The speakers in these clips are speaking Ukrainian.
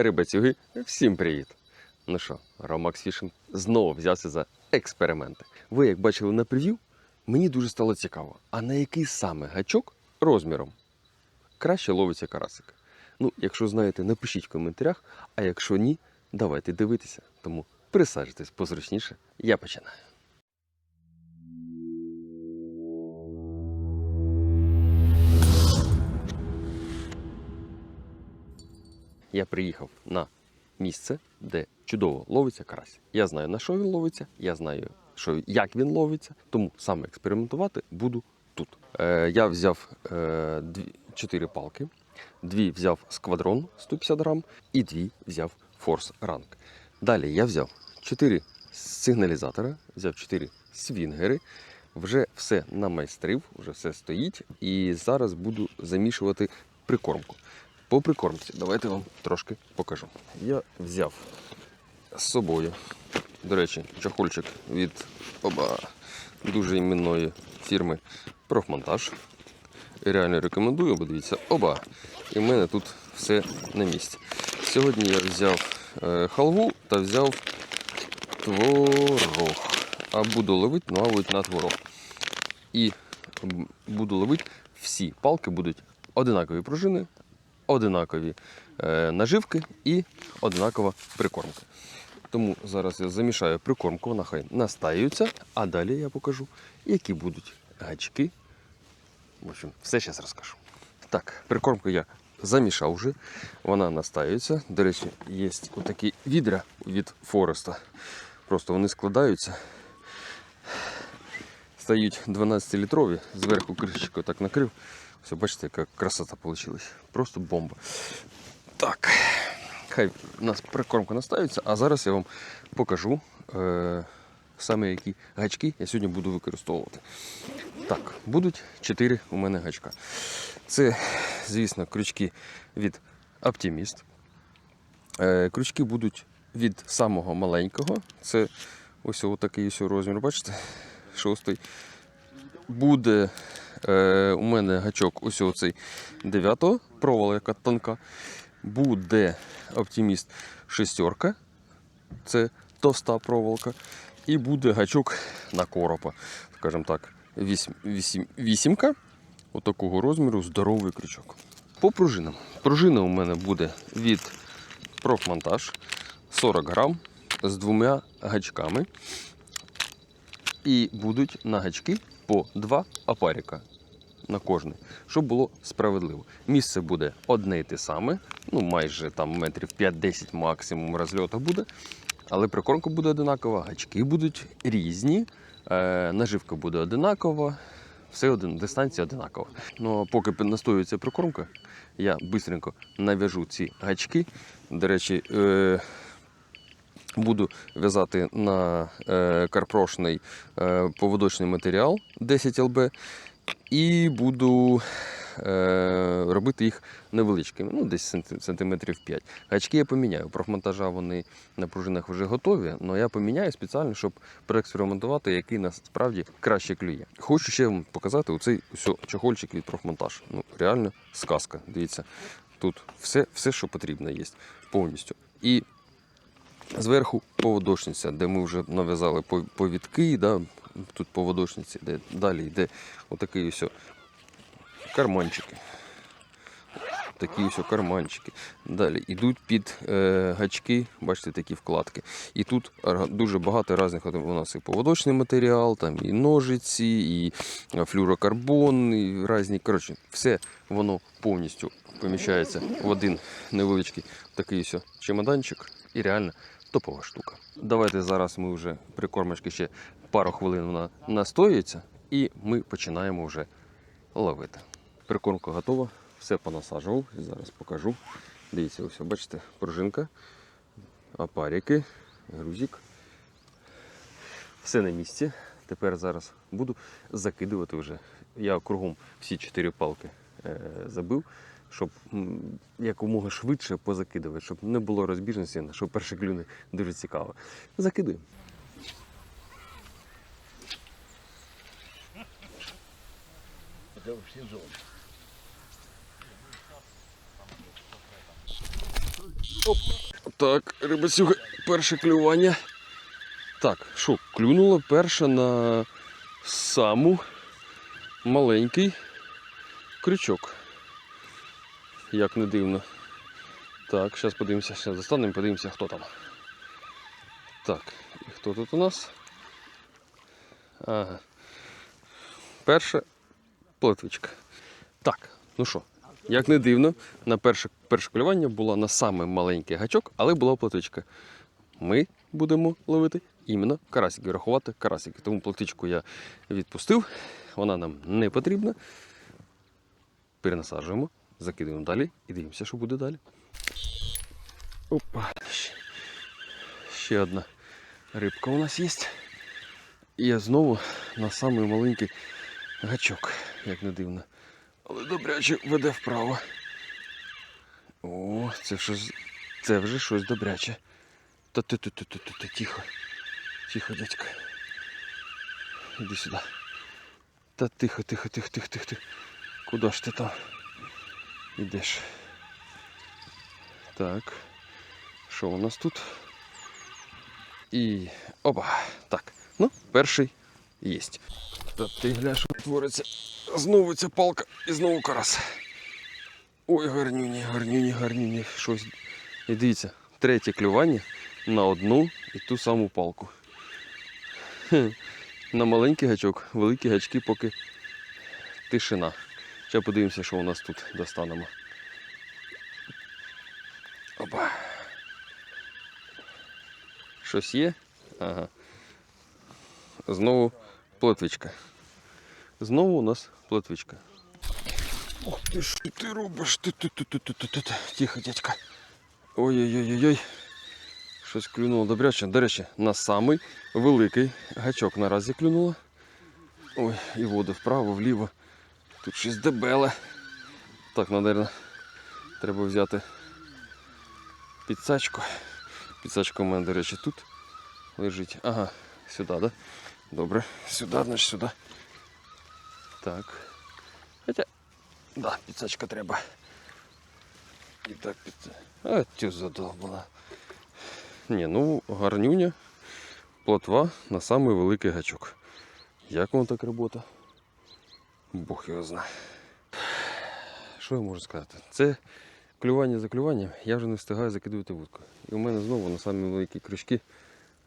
Рибацюги, всім привіт! Ну що, Ромакс Фішинг знову взявся за експерименти. Ви, як бачили на прев'ю, мені дуже стало цікаво, а на який саме гачок розміром краще ловиться карасик? Ну, якщо знаєте, напишіть в коментарях, а якщо ні, давайте дивитися. Тому присаджуйтесь позручніше, я починаю. Я приїхав на місце, де чудово ловиться карась. Я знаю на що він ловиться, я знаю, що, як він ловиться, тому саме експериментувати буду тут. Е, я взяв е, дві, чотири палки, дві взяв сквадрон 150 грам і дві взяв форс ранг. Далі я взяв чотири сигналізатора, взяв чотири свінгери. Вже все намайстрив, вже все стоїть. І зараз буду замішувати прикормку. По прикормці, давайте вам трошки покажу. Я взяв з собою, до речі, чохольчик від оба дуже іменної фірми Профмонтаж. Реально рекомендую, бо дивіться, оба. І в мене тут все на місці. Сьогодні я взяв е, халву та взяв творог. А буду ловити, ну, мабуть, на творог. І буду ловити всі палки будуть одинакові пружини, одинакові е, наживки і одинакова прикормка. Тому зараз я замішаю прикормку, вона хай настаюється, а далі я покажу, які будуть гачки. В общем, все зараз розкажу. Так, прикормку я замішав вже, вона настаюється. До речі, є отакі відра від Фореста. Просто вони складаються. Стають 12-літрові, зверху кришечкою так накрив. Все, бачите, яка красота вийшла. Просто бомба. Так, хай у нас прикормка настаюється, а зараз я вам покажу е, саме які гачки я сьогодні буду використовувати. Так, будуть 4 у мене гачка. Це, звісно, крючки від Optimist. Е, крючки будуть від самого маленького. Це ось такий ось розмір, бачите? Шостий. Буде е, у мене гачок ось оцей 9 провола, яка тонка. Буде оптиміст шестерка, це товста проволока. І буде гачок на коропа, скажімо так, вісім, вісім, вісімка. Отакого розміру здоровий крючок. По пружинам. Пружина у мене буде від профмонтаж 40 грам з двома гачками. І будуть на гачки по два апаріка на кожний, щоб було справедливо. Місце буде одне і те саме, ну майже там метрів 5-10 максимум розльоту буде. Але прикормка буде одинакова, гачки будуть різні, е, наживка буде одинакова, все один, дистанція одинакова. Ну а поки настоюється прикормка, я швидко нав'яжу ці гачки. До речі, е, буду в'язати на е, карпрошний е, поводочний матеріал 10 ЛБ і буду е, робити їх невеличкими, ну десь сантиметрів 5. Гачки я поміняю. Профмонтажа вони на пружинах вже готові, але я поміняю спеціально, щоб проекспериментувати, який насправді краще клює. Хочу ще вам показати оцей ось чохольчик від профмонтаж. Ну, реально сказка. Дивіться, тут все, все що потрібно є повністю. І Зверху поводочниця, де ми вже нав'язали повідки, да, тут поводочниці, де далі йде отакий ось карманчики. Такі ось карманчики. Далі йдуть під е, гачки, бачите, такі вкладки. І тут дуже багато різних у нас і поводочний матеріал, там і ножиці, і е, флюрокарбон, і різні. Коротше, все воно повністю поміщається в один невеличкий такий ось чемоданчик. І реально топова штука. Давайте зараз ми вже прикормочки ще пару хвилин вона настоюється, і ми починаємо вже ловити. Прикормка готова, все понасаджував. І зараз покажу. Дивіться, ось, бачите, пружинка, апарики, грузик. Все на місці. Тепер зараз буду закидувати вже. Я кругом всі чотири палки е, забив, щоб якомога швидше позакидувати, щоб не було розбіжності, щоб перші клюни дуже цікаво. Закидуємо. Оп. Так, рибацюга, перше клювання. Так, що, клюнуло перше на саму маленький крючок. Як не дивно. Так, зараз подивимося, зараз достанемо, подивимося, хто там. Так, і хто тут у нас? Ага. Перша плотвичка. Так, ну що, як не дивно, на перше, перше клювання була на саме маленький гачок, але була плотвичка. Ми будемо ловити іменно карасики, рахувати карасики. Тому плотвичку я відпустив, вона нам не потрібна. Перенасаджуємо, закидуємо далі і дивимося, що буде далі. Опа. Ще, одна рибка у нас є. І я знову на самий маленький гачок, як не дивно. Але добряче веде вправо. О, це щось. Це вже щось добряче. Та ти ти ти ти ти тихо. Тихо, дядька. Іди сюди. Та тихо, тихо, тихо, тихо, тихо, тихо. Куди ж ти там? Ідеш. Так. Що у нас тут? І. Опа. Так. Ну, перший єсть. Та ти гля, що твориться. Знову ця палка і знову карас. Ой, гарнюні, гарнюні, гарнюні. Щось. І дивіться, третє клювання на одну і ту саму палку. Хе. На маленький гачок, великі гачки поки тишина. Ще подивимося, що у нас тут достанемо. Опа. Щось є? Ага. Знову плотвичка. Знову у нас плотвичка. Ох ти що ти робиш? Ти, ти, ти, ти, ти, ти, ти, ти. Тихо, дядька. Ой-ой-ой-ой. Щось клюнуло добряче. До речі, на самий великий гачок наразі клюнуло. Ой, і воду вправо, вліво. Тут щось дебеле. Так, наверное, треба взяти підсачку. Підсачка у мене, до речі, тут лежить. Ага, сюди, да? Добре, сюди, значить сюди. Так. Хоча, да, підсачка треба. І так під. А, тю задовбана. Ні, ну гарнюня, плотва на самий великий гачок. Як воно так робота? Бог його знає. Що я можу сказати? Це клювання за клюванням, я вже не встигаю закидувати вудку. І у мене знову на самі великі крючки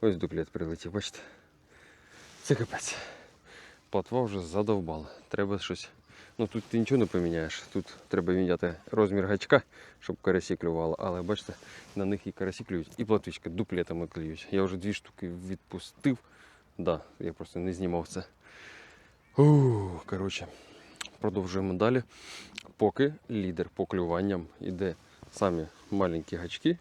ось дуплет прилетів, бачите? Це капець. Платва вже задовбала. Треба щось. Ну тут ти нічого не поміняєш. Тут треба міняти розмір гачка, щоб карасі клювало. Але бачите, на них і карасі клюють, і платвичка дуплетами клюють. Я вже дві штуки відпустив. Да, я просто не знімав це. Коротше, продовжуємо далі. Поки лідер по клюванням іде самі маленькі гачки.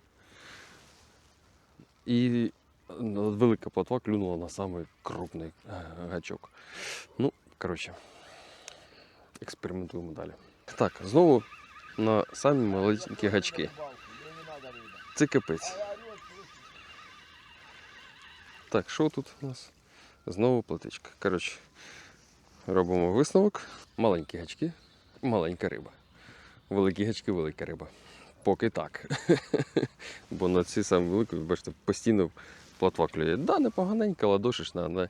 І велика плотва клюнула на самий крупний е, гачок. Ну, коротше, експериментуємо далі. Так, знову на самі маленькі гачки. Це капець. Так, що тут у нас? Знову платичка. Коротше, робимо висновок. Маленькі гачки, маленька риба. Великі гачки, велика риба. Поки так. Бо на ці самі великі, бачите, постійно платва клює. Да, непоганенька, ладошечна, але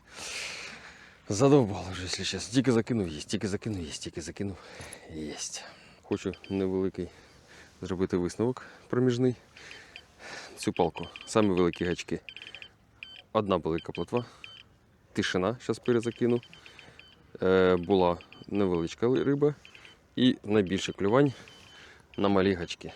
задовбало вже, якщо чесно. Тільки закинув їсть, тільки закинув їсть, тільки закинув їсть. Хочу невеликий зробити висновок проміжний. Цю палку, самі великі гачки. Одна велика плотва, тишина, зараз перезакину. Е, була невеличка риба і найбільше клювань на малі гачки.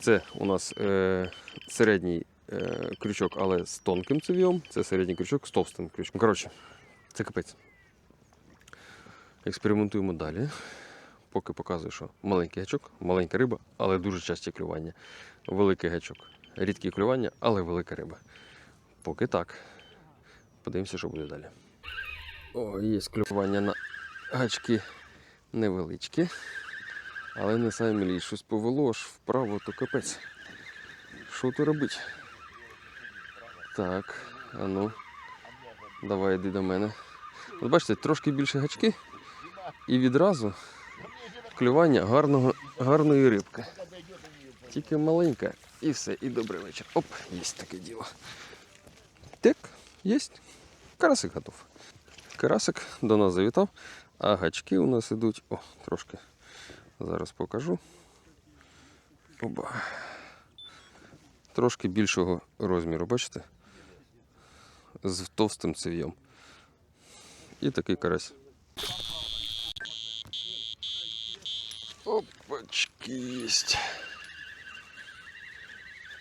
Це у нас е, середній е, крючок, але з тонким цев'єм. Це середній крючок з товстим крючком. Коротше, це капець. Експериментуємо далі. Поки показую, що маленький гачок, маленька риба, але дуже часті клювання. Великий гачок. Рідкі клювання, але велика риба. Поки так. Подивимося, що буде далі. О, є клювання на гачки невеличкі. Але не самі лі. Щось повело аж вправо, то капець. Що тут робити? Так, а ну. Давай йди до мене. От бачите, трошки більше гачки і відразу клювання гарного, гарної рибки. Тільки маленька і все, і добрий вечір. Оп, є таке діло. Так, є. Карасик готов. Карасик до нас завітав, а гачки у нас ідуть. О, трошки. Зараз покажу. Оба. Трошки більшого розміру, бачите? З товстим цев'єм. І такий карась. Опачки єсть.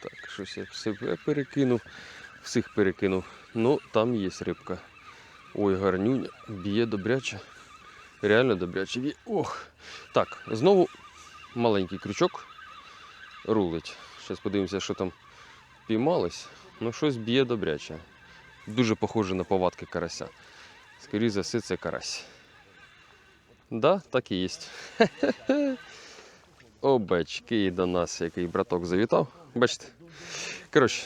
Так, щось я себе перекинув, всіх перекинув. Ну, там є рибка. Ой, гарнюня, б'є добряче. Реально добряче. Ох. Так, знову маленький крючок рулить. Зараз подивимося, що там піймалось. Ну, щось б'є добряче. Дуже похоже на повадки карася. Скоріше за все, це карась. Да, так і є. Обачки, до нас який браток завітав. Бачите? Коротше,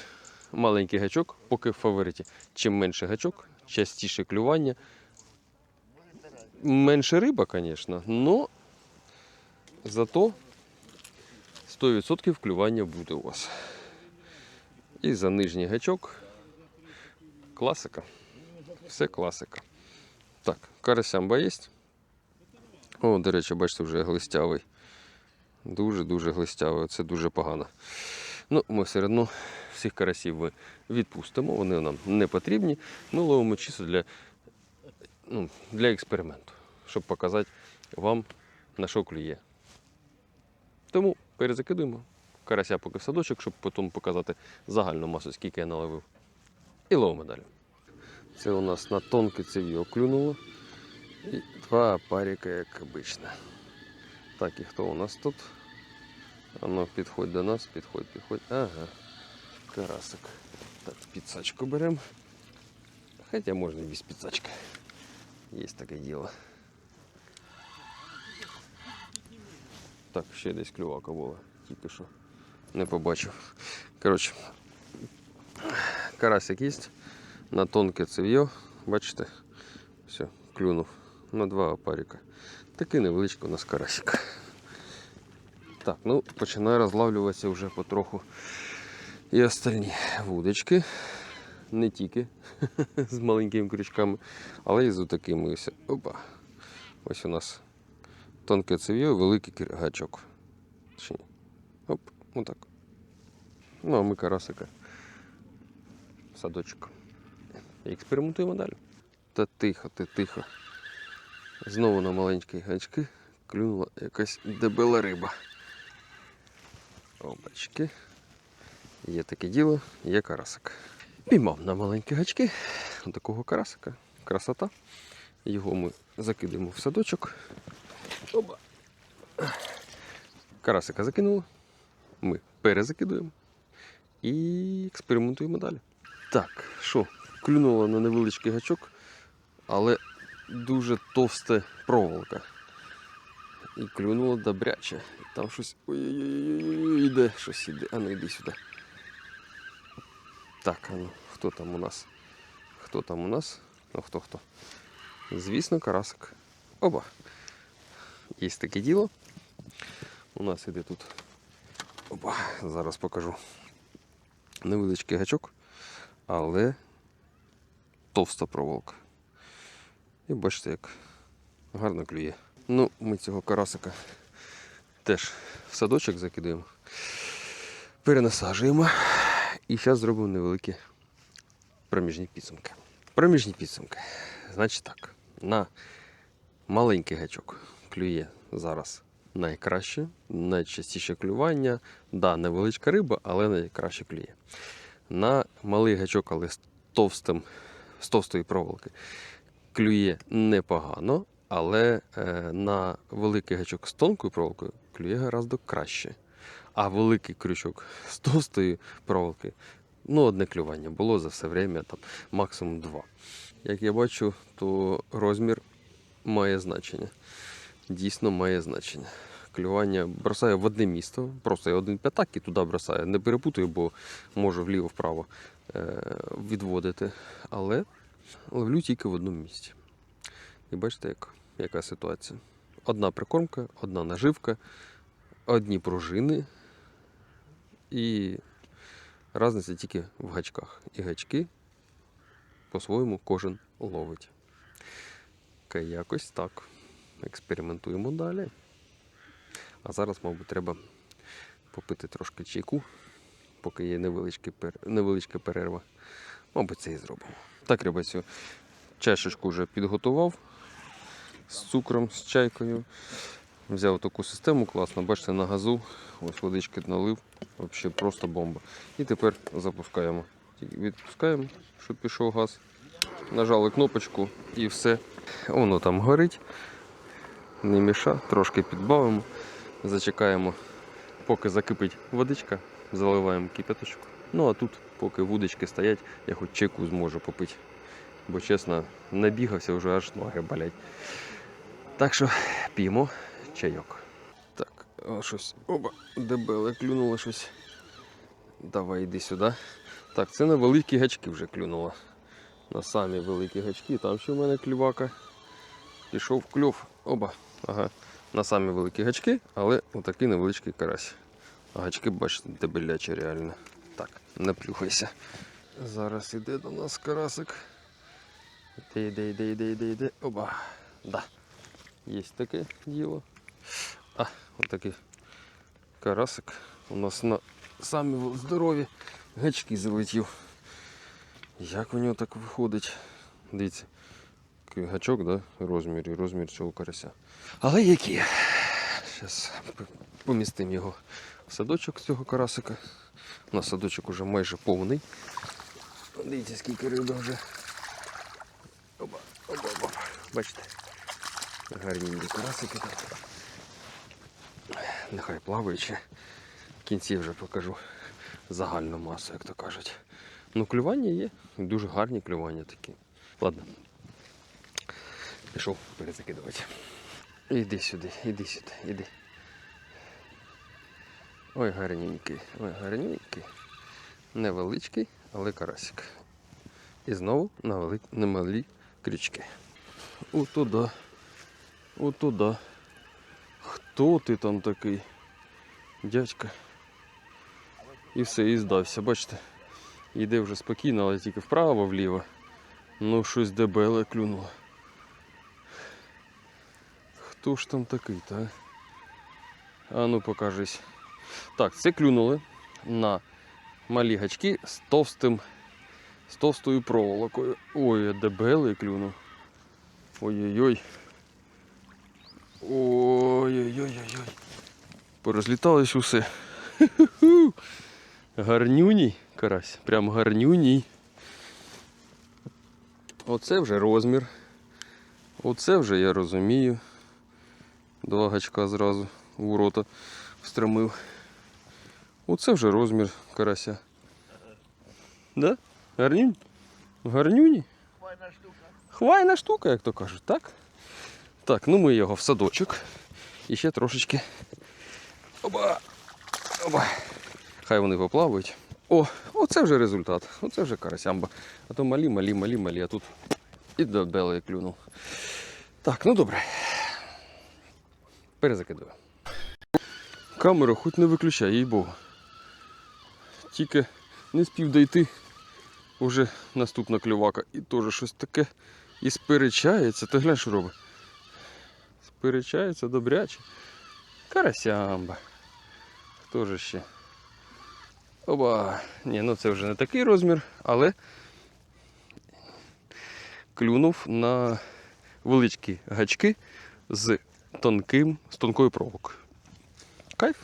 маленький гачок, поки в фавориті. Чим менше гачок, частіше клювання. Менше риба, звісно, але зато 100% клювання буде у вас. І за нижній гачок класика. Все класика. Так, карасямба є. О, до речі, бачите, вже глистявий. Дуже-дуже глистявий. Це дуже погано. Ну, ми все одно всіх карасів ми відпустимо, вони нам не потрібні. Ми ловимо чисто для, ну, для експерименту, щоб показати вам, на що клює. Тому перезакидуємо карася поки в садочок, щоб потім показати загальну масу, скільки я наловив. І ловимо далі. Це у нас на тонке цев'йо клюнуло. І два паріка, як обично. Так, і хто у нас тут? А ну, підходь до нас, підходь, підходь. Ага. Карасик. Так, піцачку беремо. Хоча можна і без піцачка. Є таке діло. Так, ще десь клювака була, тільки що не побачив. Коротше, карасик є. На тонке цев'йо, бачите? Все, клюнув на два опарика. Такий невеличкий у нас карасик. Так, ну починає розлавлюватися вже потроху І остальні вудочки. Не тільки з маленькими крючками, але і з такими. Опа. Ось у нас тонке цев'йо і великий гачок. Чи ні? Оп, отак. Ну, а ми карасика. Садочок. І експериментуємо далі. Та тихо, ти тихо. Знову на маленькі гачки клюнула якась дебела риба. Обачки. Є таке діло, є карасик. Піймав на маленькі гачки такого карасика. Красота. Його ми закидемо в садочок. Оба. Карасика закинули. Ми перезакидуємо і експериментуємо далі. Так, що, клюнула на невеличкий гачок, але дуже товста проволока. І клюнуло добряче. Там щось. Ой-ой-ой, іде, щось іде. А ну йди сюди. Так, ну, хто там у нас? Хто там у нас? Ну хто хто? Звісно, карасик. Оба. Є таке діло. У нас іде тут. Опа, зараз покажу. Невеличкий гачок, але товста проволока. І бачите, як гарно клює. Ну, ми цього карасика теж в садочок закидаємо, перенасаджуємо. І зараз зробимо невеликі проміжні підсумки. Проміжні підсумки. Значить так, на маленький гачок клює зараз найкраще, найчастіше клювання. Да, невеличка риба, але найкраще клює. На малий гачок, але з товстим, з товстої проволоки, клює непогано, але е, на великий гачок з тонкою проволокою клює гораздо краще. А великий крючок з товстої проволоки, ну, одне клювання було за все время, там, максимум два. Як я бачу, то розмір має значення. Дійсно має значення. Клювання бросаю в одне місто, просто я один п'ятак і туди бросаю. Не перепутую, бо можу вліво-вправо е, відводити. Але ловлю тільки в одному місці. І бачите, як, яка ситуація. Одна прикормка, одна наживка, одні пружини І різниця тільки в гачках. І гачки по-своєму кожен ловить. Ка- Якось так. Експериментуємо далі. А зараз, мабуть, треба попити трошки чайку, поки є невеличка перерва. Мабуть, це і зробимо. Так, ребятю, чашечку вже підготував з цукром, з чайкою. Взяв таку систему класно, бачите, на газу. Ось водички налив. Взагалі просто бомба. І тепер запускаємо. Відпускаємо, щоб пішов газ. Нажали кнопочку і все. Воно там горить. Не міша, трошки підбавимо. Зачекаємо, поки закипить водичка, заливаємо кипяточку. Ну а тут, поки вудочки стоять, я хоч чайку зможу попити. Бо чесно, набігався вже аж ноги болять. Так що п'ємо чайок. Так, о, щось. Оба, дебеле клюнуло щось. Давай йди сюди. Так, це на великі гачки вже клюнуло. На самі великі гачки. Там ще в мене клювака. Пішов кльов. Оба. Ага. На самі великі гачки, але отакий невеличкий карась. А гачки, бачите, дебелячі реально. Так, не плюхайся. Зараз іде до нас карасик. Іде, іде, іде, іде, іде, іде. Оба. Да. Є таке діло. А, отакий карасик. У нас на самі здорові гачки залетів. Як у нього так виходить? Дивіться. Такий гачок, да? Розмір і розмір цього карася. Але які? Зараз помістимо його в садочок цього карасика. У нас садочок уже майже повний. Дивіться, скільки риби вже. Оба, оба, оба. Бачите? Гарненькі карасики. Нехай плаваючи. В кінці вже покажу загальну масу, як то кажуть. Ну, клювання є. Дуже гарні клювання такі. Ладно. Пішов перезакидувати. Іди сюди, іди сюди, іди. Ой, гарненький, ой, гарненький. Невеличкий, але карасик. І знову на, малі крючки. Отуда. Отуда. Хто ти там такий? Дядька. І все, і здався, бачите. Йде вже спокійно, але тільки вправо, вліво. Ну, щось дебеле клюнуло. Хто ж там такий, та? А ну покажись. Так, це клюнули на малі гачки з товстим, з товстою проволокою. Ой, дебелий клюнув. Ой-ой-ой. Ой-ой-ой-ой-ой. Порозліталось усе. Гарнюній карась. Прям гарнюній. Оце вже розмір. Оце вже я розумію. Два гачка зразу в рота встромив. Оце вже розмір карася. Да? Гарнюнь? Гарнюні? Файна штука. Хвайна штука, як то кажуть, так? Так, ну ми його в садочок. І ще трошечки. Оба! Оба! Хай вони поплавають. О, оце вже результат. Оце вже карасямба. А то малі, малі, малі, малі, а тут і до белої клюнув. Так, ну добре. Перезакидую. Камеру хоч не виключай, їй богу. Тільки не спів дойти. Уже наступна клювака. І теж щось таке. І сперечається. Ти глянь, що робить. Сперечається добряче. Карасямба. Хто же ще? Оба. Ні, ну це вже не такий розмір, але клюнув на величкі гачки з тонким, з тонкою проволокою. Кайф.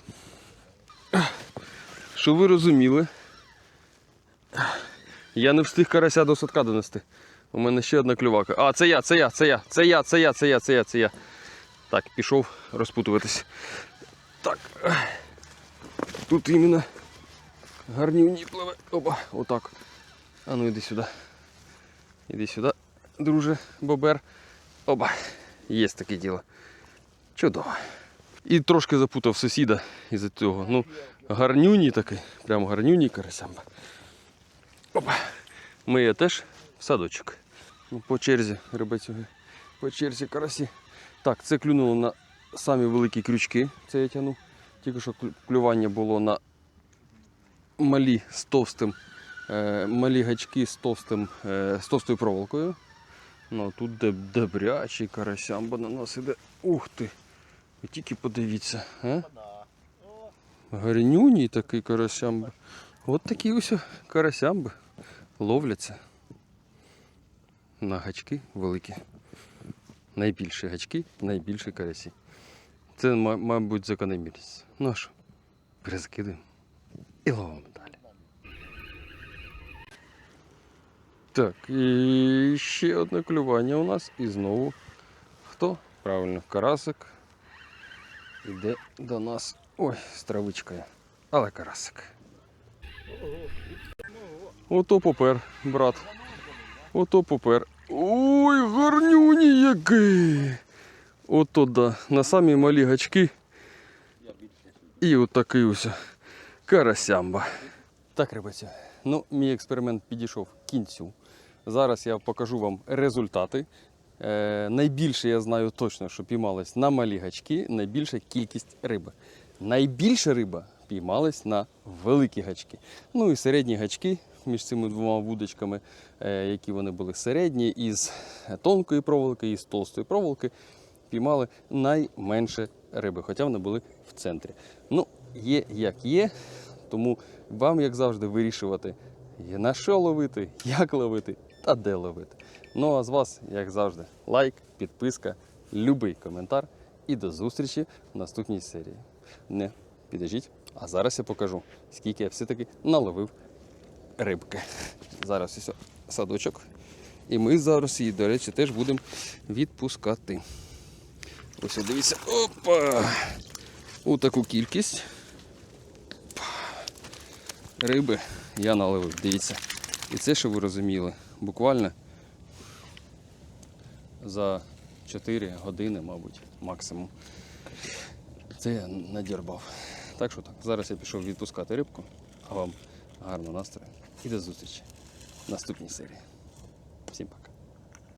Що ви розуміли? Я не встиг карася до садка донести. У мене ще одна клювака. А, це я, це я, це я, це я, це я, це я, це я, це я. Так, пішов розпутуватись. Так. Тут іменно гарнівні пливе. Опа, отак. А ну іди сюди. Іди сюди, друже, бобер. Опа. Є таке діло. Чудово. І трошки запутав сусіда із-за цього. Ну, гарнюні такий, прям гарнюні карасямба. Опа. Ми є теж в садочок. Ну, по черзі рибацюги. По черзі карасі. Так, це клюнуло на самі великі крючки. Це я тягнув. Тільки що клювання було на малі з товстим, е, малі гачки з, товстим, е, з товстою проволокою. Ну, тут добрячий карасямба на нас іде. Ух ти! Ви тільки подивіться. А? Гарнюній такий карасямба. От такі ось карасямби ловляться. На гачки великі. Найбільші гачки, найбільші карасі. Це, мабуть, закономірність. Ну а що, перезакидаємо і ловимо далі. Так, і ще одне клювання у нас. І знову хто? Правильно, карасик. Іде до нас. Ой, з травичкою. Але карасик. Ото попер, брат. Ото попер. Ой, гарнюні який. Ото да. На самі малі гачки. І отакий ось карасямба. Так, ребята, ну мій експеримент підійшов кінцю. Зараз я покажу вам результати. Е, найбільше я знаю точно, що піймалось на малі гачки, найбільша кількість риби. Найбільша риба піймалась на великі гачки. Ну і середні гачки між цими двома вудочками, е, які вони були середні, із тонкої проволоки, і з толстої проволоки, піймали найменше риби, хоча вони були в центрі. Ну, є як є, тому вам, як завжди, вирішувати, на що ловити, як ловити та де ловити. Ну а з вас, як завжди, лайк, підписка, любий коментар і до зустрічі в наступній серії. Не підождіть, а зараз я покажу, скільки я все-таки наловив рибки. Зараз ось садочок. І ми зараз її, до речі, теж будемо відпускати. Ось дивіться. Опа! У таку кількість риби я наловив. Дивіться. І це, що ви розуміли, буквально за 4 години, мабуть, максимум. Це я надірбав. Так що так, зараз я пішов відпускати рибку, а вам гарного настрою і до зустрічі в наступній серії. Всім пока.